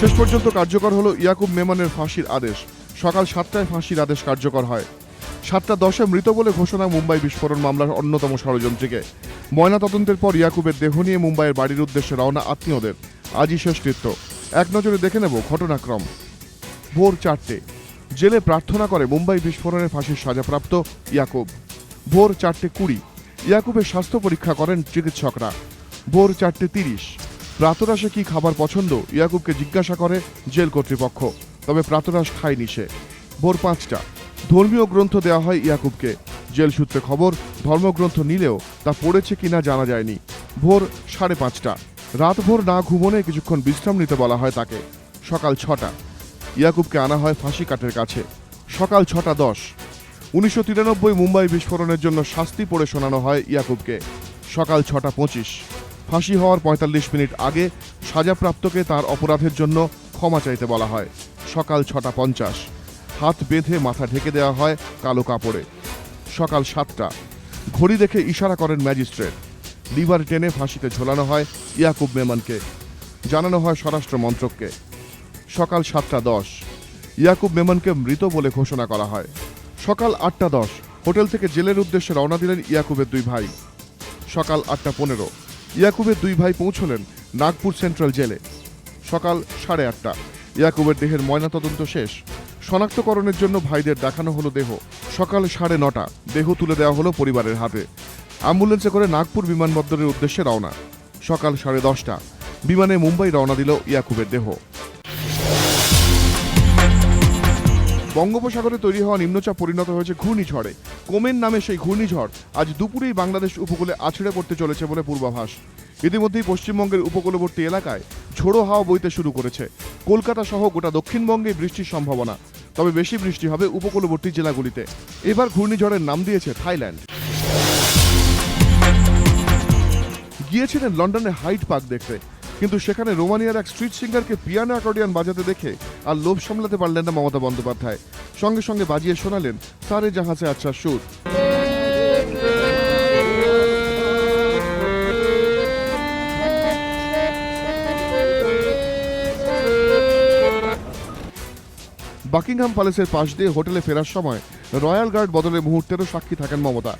শেষ পর্যন্ত কার্যকর হলো ইয়াকুব মেমনের ফাঁসির আদেশ। সকাল সাতটায় ফাঁসির আদেশ কার্যকর হয়। সাতটা দশে মৃত বলে ঘোষণা মুম্বাই বিস্ফোরণ মামলার অন্যতম ষড়যন্ত্রীকে। ময়নাতদন্তের পর ইয়াকুবের দেহ নিয়ে মুম্বাইয়ের বাড়ির উদ্দেশ্যে রওনা আত্মীয়দের। আজই শেষকৃত্য এক নজরে দেখে নেব ঘটনাক্রম। ভোর চারটে। জেলে প্রার্থনা করে মুম্বাই বিস্ফোরণে ফাঁসির সাজাপ্রাপ্ত ইয়াকুব। ভোর চারটে কুড়ি। ইয়াকুবের স্বাস্থ্য পরীক্ষা করেন চিকিৎসকরা। ভোর চারটে তিরিশ। প্রাতরাশে কি খাবার পছন্দ? ইয়াকুবকে জিজ্ঞাসা করে জেল কর্তৃপক্ষ। তবে প্রাতরাশ খায়নি সে। ভোর পাঁচটা। ধর্মীয় গ্রন্থ দেওয়া হয় ইয়াকুবকে। জেল সূত্রে খবর, ধর্মগ্রন্থ নিলেও তা পড়েছে কিনা জানা যায়নি। ভোর সাড়ে পাঁচটা। রাত ভোর না ঘুমনে কিছুক্ষণ বিশ্রাম নিতে বলা হয় তাকে। সকাল ছটা। ইয়াকুবকে আনা হয় ফাঁসি কাঠের কাছে। সকাল ছটা দশ। উনিশশো তিরানব্বই মুম্বাই বিস্ফোরণের জন্য শাস্তি পড়ে শোনানো হয় ইয়াকুবকে। সকাল ছটা পঁচিশ। ফাঁসি হওয়ার পঁয়তাল্লিশ মিনিট আগে সাজাপ্রাপ্তকে তার অপরাধের জন্য ক্ষমা চাইতে বলা হয়। সকাল ছটা পঞ্চাশ। হাত বেঁধে মাথা ঢেকে দেওয়া হয় কালো কাপড়ে। সকাল সাতটা। ঘড়ি দেখে ইশারা করেন ম্যাজিস্ট্রেট। লিভার টেনে ফাঁসিতে ঝোলানো হয় ইয়াকুব মেমানকে। জানানো হয় স্বরাষ্ট্র মন্ত্রককে। সকাল সাতটা দশ। ইয়াকুব মেমনকে মৃত বলে ঘোষণা করা হয়। সকাল আটটা দশ। হোটেল থেকে জেলের উদ্দেশ্যে রওনা দিলেন ইয়াকুবের দুই ভাই। সকাল আটটা পনেরো। ইয়াকুবের দুই ভাই পৌঁছলেন নাগপুর সেন্ট্রাল জেলে। সকাল সাড়ে আটটা। ইয়াকুবের দেহের ময়নাতদন্ত শেষ। শনাক্তকরণের জন্য ভাইদের দেখানো হলো দেহ। সকাল সাড়ে নটা। দেহ তুলে দেওয়া হলো পরিবারের হাতে। অ্যাম্বুলেন্সে করে নাগপুর বিমানবন্দরের উদ্দেশ্যে রওনা। সকাল সাড়ে দশটা। বিমানে মুম্বাই রওনা দিল ইয়াকুবের দেহ। বঙ্গোপসাগরে তৈরি হওয়া নিম্নচাপ পরিণত হয়েছে ঘূর্ণিঝড়ে। কোমেন নামে সেই ঘূর্ণিঝড় আজ দুপুরেই বাংলাদেশ উপকূলে আছড়ে পড়তে চলেছে বলে পূর্বাভাস। ইতিমধ্যেই পশ্চিমবঙ্গের উপকূলবর্তী এলাকায় ঝোড়ো হাওয়া বইতে শুরু করেছে। কলকাতা সহ গোটা দক্ষিণবঙ্গে বৃষ্টির সম্ভাবনা। তবে বেশি বৃষ্টি হবে উপকূলবর্তী জেলাগুলিতে। এবার ঘূর্ণিঝড়ের নাম দিয়েছে থাইল্যান্ড। গিয়েছিলেন লন্ডনে হাইট পার্ক দেখতে। কিন্তু সেখানে রোমানিয়ার এক স্ট্রিট সিঙ্গারকে পিয়ানো অ্যাকর্ডিয়ান বাজাতে দেখে আর লোভ সামলাতে পারলেন না মমতা বন্দ্যোপাধ্যায়। সঙ্গে সঙ্গে বাজিয়ে শোনালেন সারে জাহাজে আচ্ছা সুর। বাকিংহাম প্যালেসের পাশ দিয়ে হোটেলে ফেরার সময় রয়্যাল গার্ড বদলের মুহূর্তেরও সাক্ষী থাকেন মমতা।